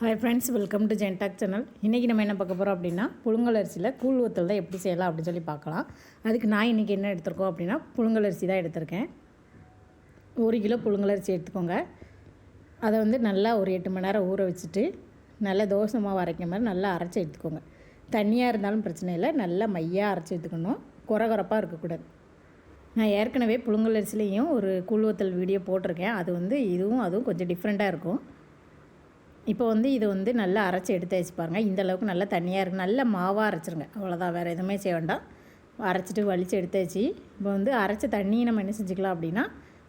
Hi friends welcome to Gentalk channel இன்றைக்கி நம்ம என்ன பார்க்க போகிறோம் அப்படின்னா புழுங்கல் அரிசியில் கூழ் ஒத்தல் தான் எப்படி செய்யலாம் அப்படின்னு சொல்லி பார்க்கலாம். அதுக்கு நான் இன்றைக்கி என்ன எடுத்திருக்கோம் அப்படின்னா புழுங்கல் அரிசி தான் எடுத்திருக்கேன். ஒரு கிலோ புழுங்கல் அரிசி எடுத்துக்கோங்க. அதை வந்து நல்லா ஒரு எட்டு மணி நேரம் ஊற வச்சுட்டு நல்லா தோசை மாவு அரைக்கிற மாதிரி நல்லா அரைச்சி எடுத்துக்கோங்க. தண்ணியாக இருந்தாலும் பிரச்சனை இல்லை நல்லா மையாக அரைச்சி எடுத்துக்கணும். குறகுறப்பாக இருக்கக்கூடாது. நான் ஏற்கனவே புழுங்கல் அரிசிலையும் ஒரு கூழ் வீடியோ போட்டிருக்கேன். அது வந்து இதுவும் அதுவும் கொஞ்சம் டிஃப்ரெண்ட்டாக இருக்கும். இப்போ வந்து இது வந்து நல்லா அரைச்சி எடுத்து வச்சு பாருங்கள் இந்தளவுக்கு நல்லா தண்ணியாக இருக்குது நல்ல மாவாக அரைச்சிருங்க. அவ்வளோதான் வேறு எதுவுமே செய்ய வேண்டாம். அரைச்சிட்டு வலித்து எடுத்து வச்சு இப்போ வந்து அரைச்ச தண்ணியை நம்ம என்ன செஞ்சுக்கலாம் அப்படின்னா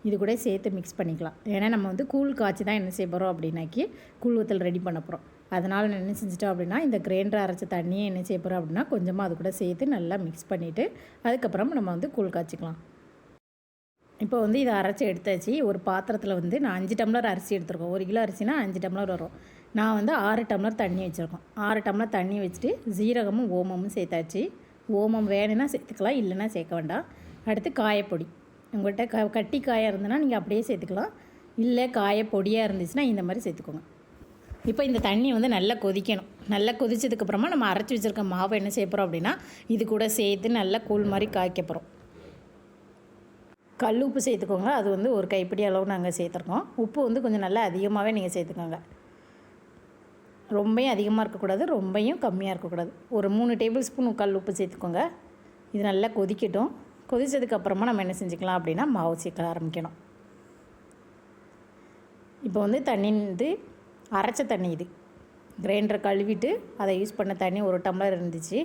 இது கூட சேர்த்து மிக்ஸ் பண்ணிக்கலாம். ஏன்னா நம்ம வந்து கூழ் காய்ச்சி தான் என்ன செய்ய போகிறோம் அப்படின்னாக்கி கூழ் ஊற்றல் ரெடி பண்ண போகிறோம் அதனால் என்ன செஞ்சிட்டோம் அப்படின்னா இந்த கிரைண்டர் அரைச்ச தண்ணியை என்ன செய்ய போகிறோம் அப்படின்னா கொஞ்சமாக அது கூட சேர்த்து நல்லா மிக்ஸ் பண்ணிவிட்டு அதுக்கப்புறம் நம்ம வந்து கூழ் காய்ச்சிக்கலாம். இப்போ வந்து இதை அரைச்சி எடுத்தாச்சு. ஒரு பாத்திரத்தில் வந்து நான் அஞ்சு டம்ளர் அரிசி எடுத்துருக்கோம். ஒரு கிலோ அரிசினா அஞ்சு டம்ளர் வரும். நான் வந்து ஆறு டம்ளர் தண்ணி வச்சுருக்கோம். ஆறு டம்ளர் தண்ணி வச்சுட்டு ஜீரகமும் ஓமமும் சேர்த்தாச்சு. ஓமம் வேணும்னா சேர்த்துக்கலாம் இல்லைன்னா சேர்க்க வேண்டாம். அடுத்து காயப்பொடி. உங்கள்கிட்ட க கட்டி காயாக இருந்ததுன்னா நீங்கள் அப்படியே சேர்த்துக்கலாம். இல்லை காய பொடியாக இருந்துச்சுன்னா இந்த மாதிரி சேர்த்துக்கோங்க. இப்போ இந்த தண்ணி வந்து நல்லா கொதிக்கணும். நல்லா கொதிச்சதுக்கப்புறமா நம்ம அரைச்சி வச்சுருக்க மாவை என்ன செய்ய போகிறோம் அப்படின்னா இது கூட சேர்த்து நல்லா கூழ் மாதிரி காய்க்க போகிறோம் கல் உப்பு சேர்த்துக்கோங்க. அது வந்து ஒரு கைப்பிடி அளவு நாங்கள் சேர்த்துருக்கோம். உப்பு வந்து கொஞ்சம் நல்லா அதிகமாகவே நீங்கள் சேர்த்துக்கோங்க. ரொம்பையும் அதிகமாக இருக்கக்கூடாது ரொம்பையும் கம்மியாக இருக்கக்கூடாது. ஒரு மூணு டேபிள் ஸ்பூன் கல் உப்பு சேர்த்துக்கோங்க. இது நல்லா கொதிக்கட்டும். கொதித்ததுக்கப்புறமா நம்ம என்ன செஞ்சுக்கலாம் அப்படின்னா மாவு சேர்க்க ஆரம்பிக்கணும். இப்போ வந்து தண்ணி வந்து அரைச்ச தண்ணி இது. கிரைண்டரை கழுவிட்டு அதை யூஸ் பண்ண தண்ணி ஒரு டம்ளர் இருந்துச்சு.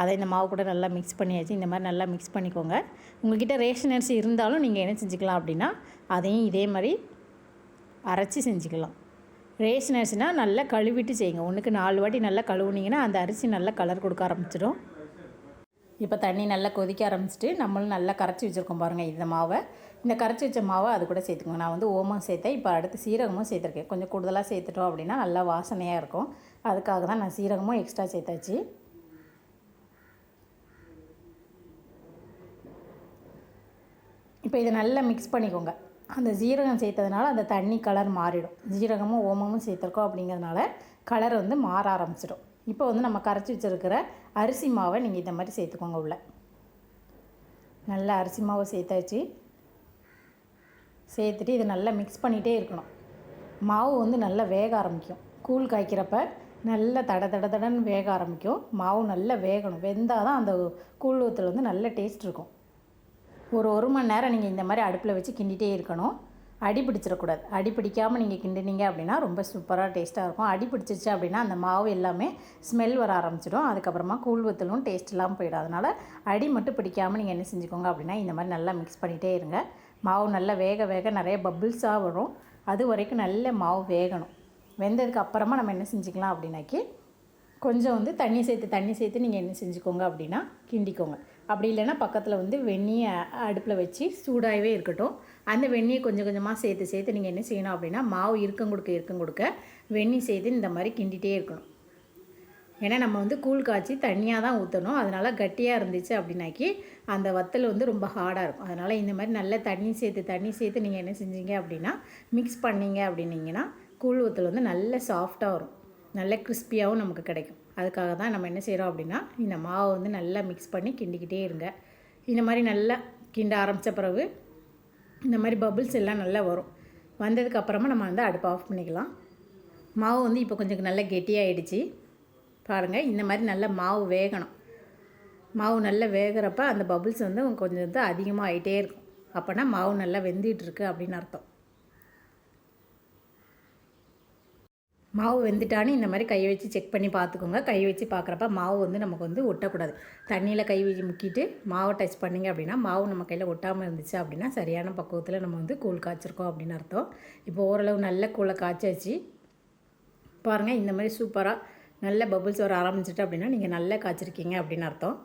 அதை இந்த மாவு கூட நல்லா மிக்ஸ் பண்ணியாச்சு. இந்த மாதிரி நல்லா மிக்ஸ் பண்ணிக்கோங்க. உங்கள்கிட்ட ரேஷன் அரிசி இருந்தாலும் நீங்கள் என்ன செஞ்சுக்கலாம் அப்படின்னா அதையும் இதே மாதிரி அரைச்சி செஞ்சுக்கலாம். ரேஷன் அரிசினா நல்லா கழுவிட்டு செய்யுங்க. ஒன்றுக்கு நாலு வாட்டி நல்லா கழுவுனீங்கன்னா அந்த அரிசி நல்லா கலர் கொடுக்க ஆரம்பிச்சிடும். இப்போ தண்ணி நல்லா கொதிக்க ஆரம்பிச்சிட்டு நம்மளும் நல்லா கரைச்சி வச்சுருக்கோம் பாருங்கள் இந்த மாவை. இந்த கரைச்சி வச்ச மாவை அது கூட சேர்த்துக்கோங்க. நான் வந்து ஓமம் சேர்த்தேன். இப்போ அடுத்து சீரகமும் சேர்த்துருக்கேன். கொஞ்சம் கூடுதலாக சேர்த்துட்டோம் அப்படின்னா நல்லா வாசனையாக இருக்கும். அதுக்காக தான் நான் சீரகமும் எக்ஸ்ட்ரா சேர்த்தாச்சு. இப்போ இதை நல்லா மிக்ஸ் பண்ணிக்கோங்க. அந்த ஜீரகம் சேர்த்ததுனால அந்த தண்ணி கலர் மாறிடும். ஜீரகமும் ஓமமும் சேர்த்துருக்கோம் அப்படிங்கிறதுனால கலர் வந்து மாற ஆரம்பிச்சிடும். இப்போ வந்து நம்ம கரைச்சி வச்சுருக்கிற அரிசி மாவை நீங்கள் இந்த மாதிரி சேர்த்துக்கோங்க உள்ள. நல்லா அரிசி மாவை சேர்த்தாச்சு. சேர்த்துட்டு இதை நல்லா மிக்ஸ் பண்ணிகிட்டே இருக்கணும். மாவு வந்து நல்லா வேக ஆரம்பிக்கும். கூழ் காய்க்கிறப்ப நல்லா தட தட தடன்னு வேக ஆரம்பிக்கும். மாவு நல்லா வேகணும். வெந்தால் தான் அந்த கூழ் ஊற்றல் வந்து நல்ல டேஸ்ட் இருக்கும். ஒரு ஒரு மணி நேரம் நீங்கள் இந்த மாதிரி அடுப்பில் வச்சு கிண்டிகிட்டே இருக்கணும். அடி பிடிச்சிடக்கூடாது. அடி பிடிக்காமல் நீங்கள் கிண்டினீங்க அப்படின்னா ரொம்ப சூப்பராக டேஸ்ட்டாக இருக்கும். அடி பிடிச்சிச்சு அப்படின்னா அந்த மாவு எல்லாமே ஸ்மெல் வர ஆரம்பிச்சிடும். அதுக்கப்புறமா கூழ் வத்தலும் டேஸ்ட் இல்லாமல் போயிடும். அதனால் அடி மட்டும் பிடிக்காமல் நீங்கள் என்ன செஞ்சுக்கோங்க அப்படின்னா இந்த மாதிரி நல்லா மிக்ஸ் பண்ணிகிட்டே இருங்க. மாவு நல்லா வேக வேக நிறைய பபிள்ஸாக வரும். அது வரைக்கும் நல்ல மாவு வேகணும். வெந்ததுக்கு அப்புறமா நம்ம என்ன செஞ்சுக்கலாம் அப்படின்னாக்கி கொஞ்சம் வந்து தண்ணி சேர்த்து தண்ணி சேர்த்து நீங்கள் என்ன செஞ்சுக்கோங்க அப்படின்னா கிண்டிக்கோங்க. அப்படி இல்லைன்னா பக்கத்தில் வந்து வெந்நியை அடுப்பில் வச்சு சூடாகவே இருக்கட்டும். அந்த வெந்நியை கொஞ்சம் கொஞ்சமாக சேர்த்து சேர்த்து நீங்கள் என்ன செய்யணும் அப்படின்னா மாவு இருக்கம் கொடுக்க இருக்கம் கொடுக்க வெந்நி சேர்த்து இந்த மாதிரி கிண்டிகிட்டே இருக்கணும். ஏன்னா நம்ம வந்து கூழ் காய்ச்சி தண்ணியாக தான் ஊற்றணும் அதனால் கட்டியாக இருந்துச்சு அப்படின்னாக்கி அந்த வத்தல் வந்து ரொம்ப ஹார்டாக இருக்கும். அதனால் இந்த மாதிரி நல்ல தண்ணி சேர்த்து தண்ணி சேர்த்து நீங்கள் என்ன செஞ்சீங்க அப்படின்னா மிக்ஸ் பண்ணீங்க அப்படின்னீங்கன்னா கூழ் வத்தல் வந்து நல்ல சாஃப்டாக வரும். நல்ல கிறிஸ்பியாகவும் நமக்கு கிடைக்கும். அதுக்காக தான் நம்ம என்ன செய்கிறோம் அப்படின்னா இந்த மாவை வந்து நல்லா மிக்ஸ் பண்ணி கிண்டிக்கிட்டே இருங்க. இந்த மாதிரி நல்லா கிண்ட ஆரம்பித்த பிறகு இந்த மாதிரி பபுள்ஸ் எல்லாம் நல்லா வரும். வந்ததுக்கு அப்புறமா நம்ம வந்து அடுப்பு ஆஃப் பண்ணிக்கலாம். மாவு வந்து இப்போ கொஞ்சம் நல்லா கெட்டியாகிடுச்சு பாருங்கள் இந்த மாதிரி நல்லா மாவு வேகணும். மாவு நல்லா வேகிறப்ப அந்த பபுள்ஸ் வந்து கொஞ்சம் வந்து அதிகமாக ஆகிட்டே இருக்கும். அப்போனா மாவு நல்லா வெந்துகிட்ருக்கு அப்படின்னு அர்த்தம். மாவு வெந்துட்டான்னு இந்த மாதிரி கையை வச்சு செக் பண்ணி பார்த்துக்கோங்க. கை வச்சு பார்க்குறப்ப மாவு வந்து நமக்கு வந்து ஒட்டக்கூடாது. தண்ணியில் கை வச்சு முக்கிட்டு மாவை டச் பண்ணிங்க அப்படின்னா மாவு நம்ம கையில் ஒட்டாமல் இருந்துச்சு அப்படின்னா சரியான பக்குவத்தில் நம்ம வந்து கூழ் காய்ச்சிருக்கோம் அப்படின்னு அர்த்தம். இப்போ ஓரளவு நல்ல கூழை காய்ச்சாச்சு. பாருங்கள் இந்த மாதிரி சூப்பராக நல்ல பபுள்ஸ் வர ஆரம்பிச்சிட்டு அப்படின்னா நீங்கள் நல்லா காய்ச்சிருக்கீங்க அப்படின்னு அர்த்தம்.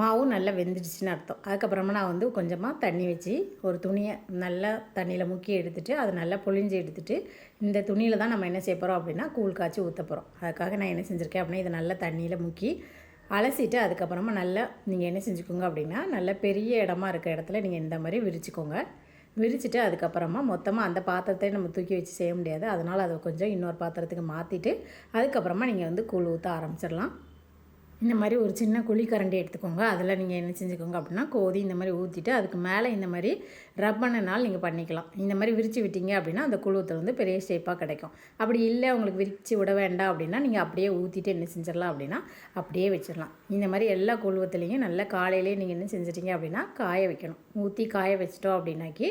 மாவும் நல்லா வெந்துடுச்சுன்னு அர்த்தம். அதுக்கப்புறமா நான் வந்து கொஞ்சமாக தண்ணி வச்சு ஒரு துணியை நல்லா தண்ணியில் முக்கி எடுத்துகிட்டு அதை நல்லா பொழிஞ்சு எடுத்துகிட்டு இந்த துணியில் தான் நம்ம என்ன செய்ய போகிறோம் அப்படின்னா கூழ் காய்ச்சி ஊற்ற போகிறோம் அதுக்காக நான் என்ன செஞ்சுருக்கேன் அப்படின்னா இதை நல்லா தண்ணியில் முக்கி அலசிட்டு அதுக்கப்புறமா நல்லா நீங்கள் என்ன செஞ்சுக்கோங்க அப்படின்னா நல்ல பெரிய இடமா இருக்க இடத்துல நீங்கள் இந்த மாதிரி விரிச்சுக்கோங்க. விரிச்சிட்டு அதுக்கப்புறமா மொத்தமாக அந்த பாத்திரத்தை நம்ம தூக்கி வச்சு செய்ய முடியாது. அதனால் அதை கொஞ்சம் இன்னொரு பாத்திரத்துக்கு மாற்றிட்டு அதுக்கப்புறமா நீங்கள் வந்து கூழ் ஊற்ற ஆரம்பிச்சிடலாம். இந்த மாதிரி ஒரு சின்ன குழி கரண்டி எடுத்துக்கோங்க. அதில் நீங்கள் என்ன செஞ்சுக்கோங்க அப்படின்னா கோதி இந்த மாதிரி ஊற்றிட்டு அதுக்கு மேலே இந்த மாதிரி ரப்பனால் நீங்கள் பண்ணிக்கலாம். இந்த மாதிரி விரித்து விட்டீங்க அப்படின்னா அந்த குழுவத்தில் வந்து பெரிய ஷேப்பாக கிடைக்கும். அப்படி இல்லை உங்களுக்கு விரித்து விட வேண்டாம் அப்படின்னா நீங்கள் அப்படியே ஊற்றிட்டு என்ன செஞ்சிடலாம் அப்படின்னா அப்படியே வச்சிடலாம். இந்த மாதிரி எல்லா குழுவத்துலேயும் நல்லா காலையிலேயே நீங்கள் என்ன செஞ்சிட்டீங்க அப்படின்னா காய வைக்கணும். ஊற்றி காய வச்சிட்டோம் அப்படின்னாக்கி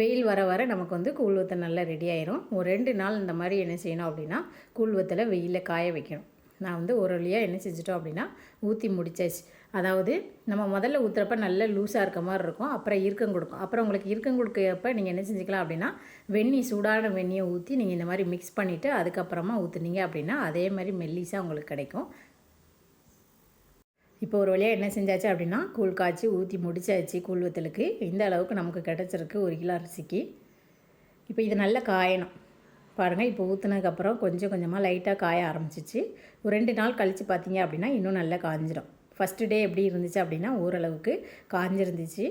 வெயில் வர வர நமக்கு வந்து கூழ்வத்தல் நல்லா ரெடி ஆயிரும். ஒரு ரெண்டு நாள் இந்த மாதிரி என்ன செய்யணும் அப்படின்னா கூழ்வத்தில் வெயிலில் காய வைக்கணும். நான் வந்து ஒரு வழியாக என்ன செஞ்சிட்டோம் அப்படின்னா ஊற்றி முடிச்சாச்சு. அதாவது நம்ம முதல்ல ஊற்றுறப்ப நல்ல லூஸாக இருக்க மாதிரி இருக்கும் அப்புறம் இறுக்கம் கொடுக்கும். அப்புறம் உங்களுக்கு இறுக்கம் கொடுக்கப்ப நீங்கள் என்ன செஞ்சுக்கலாம் அப்படின்னா வெந்நி சூடான வெந்நியை ஊற்றி நீங்கள் இந்த மாதிரி மிக்ஸ் பண்ணிவிட்டு அதுக்கப்புறமா ஊற்றுனீங்க அப்படின்னா அதே மாதிரி மெல்லிஸாக உங்களுக்கு கிடைக்கும். இப்போ ஒரு வழியாக என்ன செஞ்சாச்சு அப்படின்னா கூழ் காய்ச்சி ஊற்றி முடிச்சாச்சு கூழ் வத்தலுக்கு. இந்த அளவுக்கு நமக்கு கிடச்சிருக்கு ஒரு கிலோ அரிசிக்கு. இப்போ இது நல்லா காயணும். பாருங்கள் இப்போ ஊற்றுனதுக்கப்புறம் கொஞ்சம் கொஞ்சமாக லைட்டாக காய ஆரம்பிச்சிச்சு. ஒரு ரெண்டு நாள் கழித்து பார்த்தீங்க அப்படின்னா இன்னும் நல்லா காஞ்சிடும் ஃபஸ்ட்டு டே எப்படி இருந்துச்சு அப்படின்னா ஓரளவுக்கு காஞ்சிருந்துச்சு.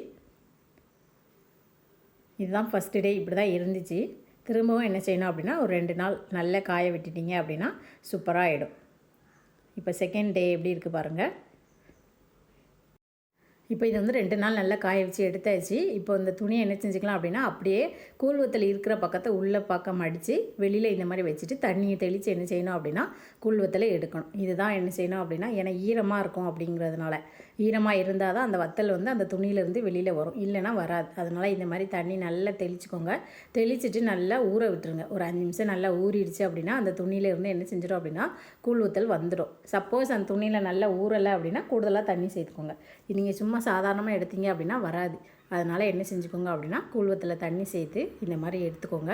இதுதான் ஃபஸ்ட்டு டே இப்படி தான் இருந்துச்சு. திரும்பவும் என்ன செய்யணும் அப்படின்னா ஒரு ரெண்டு நாள் நல்லா காய விட்டுட்டீங்க அப்படின்னா சூப்பராக ஆகிடும் இப்போ செகண்ட் டே எப்படி இருக்குது பாருங்கள் இப்போ இது வந்து ரெண்டு நாள் நல்லா காய வச்சு எடுத்தாச்சு. இப்போ இந்த துணியை என்ன செஞ்சுக்கலாம் அப்படின்னா அப்படியே கூழ்வத்தில் இருக்கிற பக்கத்தை உள்ளே பக்கம் அடித்து வெளியில் இந்த மாதிரி வச்சுட்டு தண்ணியை தெளித்து என்ன செய்யணும் அப்படின்னா கூழ்வத்தில் எடுக்கணும். இதுதான் என்ன செய்யணும் அப்படின்னா ஏன்னா ஈரமாக இருக்கும் அப்படிங்கிறதுனால. ஈரமாக இருந்தால் தான் அந்த வத்தல் வந்து அந்த துணியிலேருந்து வெளியில் வரும். இல்லைன்னா வராது. அதனால் இந்த மாதிரி தண்ணி நல்லா தெளிச்சுக்கோங்க. தெளிச்சுட்டு நல்லா ஊற விட்டுருங்க. ஒரு அஞ்சு நிமிஷம் நல்லா ஊறிடுச்சு அப்படின்னா அந்த துணியிலேருந்து என்ன செஞ்சிடும் அப்படின்னா கூழ் ஊற்றல் வந்துடும். சப்போஸ் அந்த துணியில் நல்லா ஊறலை அப்படின்னா கூடுதலாக தண்ணி சேர்த்துக்கோங்க. நீங்கள் சும்மா சாதாரணமாக எடுத்தீங்க அப்படின்னா வராது. அதனால் என்ன செஞ்சுக்கோங்க அப்படின்னா கூழ்வத்தில் தண்ணி சேர்த்து இந்த மாதிரி எடுத்துக்கோங்க.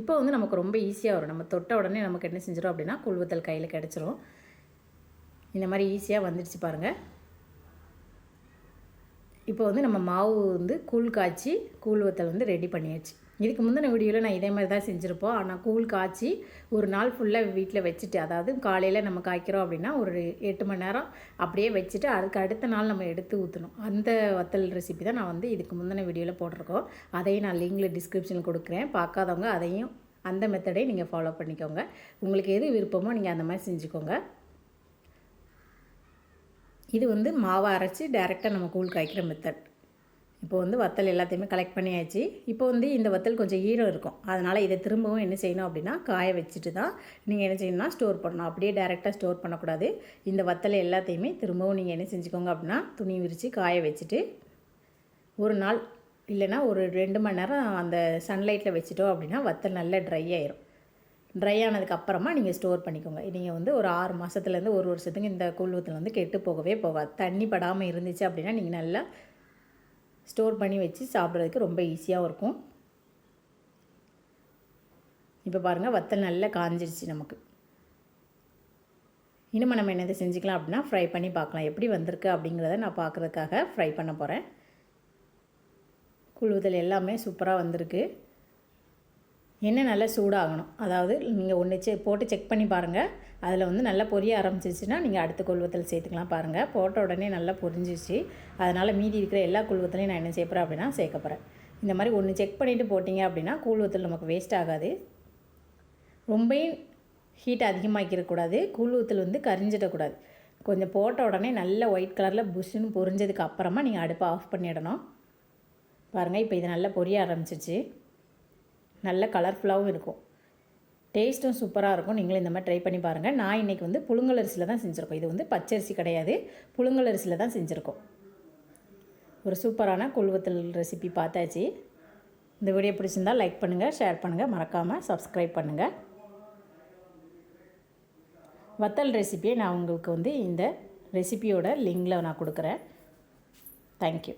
இப்போ வந்து நமக்கு ரொம்ப ஈஸியாக வரும். நம்ம தொட்ட உடனே நமக்கு என்ன செஞ்சிடும் அப்படின்னா கூழ்வத்தல் கையில் கிடச்சிரும். இந்த மாதிரி ஈஸியாக வந்துடுச்சு பாருங்கள் இப்போ வந்து நம்ம மாவு வந்து கூழ் காய்ச்சி கூழ் வத்தல் வந்து ரெடி பண்ணியாச்சு. இதுக்கு முந்தின வீடியோவில் நான் இதே மாதிரி தான் செஞ்சுருப்போம். ஆனால் கூழ் காய்ச்சி ஒரு நாள் ஃபுல்லாக வீட்டில் வச்சுட்டு அதாவது காலையில் நம்ம காய்க்கிறோம் அப்படின்னா ஒரு எட்டு மணி நேரம் அப்படியே வச்சுட்டு அதுக்கு அடுத்த நாள் நம்ம எடுத்து ஊற்றணும் அந்த வத்தல் ரெசிபி தான் நான் வந்து இதுக்கு முந்தின வீடியோவில் போட்டிருக்கோம். அதையும் நான் லிங்கில் டிஸ்கிரிப்ஷனில் கொடுக்குறேன். பார்க்காதவங்க அதையும் அந்த மெத்தடையும் நீங்கள் ஃபாலோ பண்ணிக்கோங்க. உங்களுக்கு எது விருப்பமோ நீங்கள் அந்த மாதிரி செஞ்சுக்கோங்க. இது வந்து மாவை அரைச்சி டேரெக்டாக நம்ம கூழ் காய்க்கிற மெத்தட் இப்போ வந்து வத்தல் எல்லாத்தையுமே கலெக்ட் பண்ணியாச்சு. இப்போ வந்து இந்த வத்தல் கொஞ்சம் ஈரம் இருக்கும். அதனால் இதை திரும்பவும் என்ன செய்யணும் அப்படின்னா காய வச்சுட்டு தான் நீங்கள் என்ன செய்யணும்னா ஸ்டோர் பண்ணணும். அப்படியே டேரெக்டாக ஸ்டோர் பண்ணக்கூடாது. இந்த வத்தல் எல்லாத்தையுமே திரும்பவும் நீங்கள் என்ன செஞ்சுக்கோங்க அப்படின்னா துணி விரித்து காய வச்சுட்டு ஒரு நாள் இல்லைன்னா ஒரு ரெண்டு மணி நேரம் அந்த சன்லைட்டில் வச்சுட்டோம் அப்படின்னா வத்தல் நல்லா ட்ரை ஆயிரும். ட்ரை ஆனதுக்கு அப்புறமா நீங்கள் ஸ்டோர் பண்ணிக்கோங்க. நீங்கள் வந்து ஒரு ஆறு மாதத்துலேருந்து ஒரு வருஷத்துக்கு இந்த கூழ்வத்தில் வந்து கெட்டு போகவே போகாது. தண்ணி படாமல் இருந்துச்சு அப்படின்னா நீங்கள் நல்லா ஸ்டோர் பண்ணி வச்சு சாப்பிட்றதுக்கு ரொம்ப ஈஸியாகவும் இருக்கும். இப்போ பாருங்கள் வத்தல் நல்லா காஞ்சிருச்சு நமக்கு. இனிமேல் நம்ம என்னது செஞ்சுக்கலாம் அப்படின்னா ஃப்ரை பண்ணி பார்க்கலாம். எப்படி வந்திருக்கு அப்படிங்கிறத நான் பார்க்குறதுக்காக ஃப்ரை பண்ண போகிறேன் குழுவுதல் எல்லாமே சூப்பராக வந்திருக்கு. எண்ணெய் நல்லா சூடாகணும். அதாவது நீங்கள் ஒன்று செ போட்டு செக் பண்ணி பாருங்கள் அதில் வந்து நல்லா பொரிய ஆரம்பிச்சிச்சுன்னா நீங்கள் அடுத்த கொள்வத்தில் சேர்த்துக்கலாம் பாருங்கள் போட்ட உடனே நல்லா பொரிஞ்சிச்சு அதனால் மீதி இருக்கிற எல்லா கொள்வத்திலையும் நான் என்ன செய்ய அப்படின்னா சேர்க்க போகிறேன் இந்த மாதிரி ஒன்று செக் பண்ணிவிட்டு போட்டிங்க அப்படின்னா கூழ்வத்தில் நமக்கு வேஸ்ட் ஆகாது. ரொம்பையும் ஹீட் அதிகமாக்கிடக்கூடாது. கூழ்வத்தில் வந்து கரிஞ்சிடக்கூடாது. கொஞ்சம் போட்ட உடனே நல்ல ஒயிட் கலரில் புஷ்ஷுன்னு பொரிஞ்சதுக்கு அப்புறமா நீங்கள் அடுப்பை ஆஃப் பண்ணிடணும். பாருங்கள் இப்போ இது நல்லா பொரிய ஆரம்பிச்சிச்சு நல்ல கலர்ஃபுல்லாகவும் இருக்கும். டேஸ்ட்டும் சூப்பராக இருக்கும். நீங்களும் இந்த மாதிரி ட்ரை பண்ணி பாருங்கள் நான் இன்றைக்கி வந்து புழுங்கலரிசியில் தான் செஞ்சுருக்கோம். இது வந்து பச்சரிசி கிடையாது. புழுங்கலரிசியில் தான் செஞ்சுருக்கோம். ஒரு சூப்பரான கொள்வத்தல் ரெசிபி பார்த்தாச்சு. இந்த வீடியோ பிடிச்சிருந்தால் லைக் பண்ணுங்கள் ஷேர் பண்ணுங்கள் மறக்காமல் சப்ஸ்கிரைப் பண்ணுங்கள் வத்தல் ரெசிபியை நான் உங்களுக்கு வந்து இந்த ரெசிபியோட லிங்கில் நான் கொடுக்குறேன். தேங்க்யூ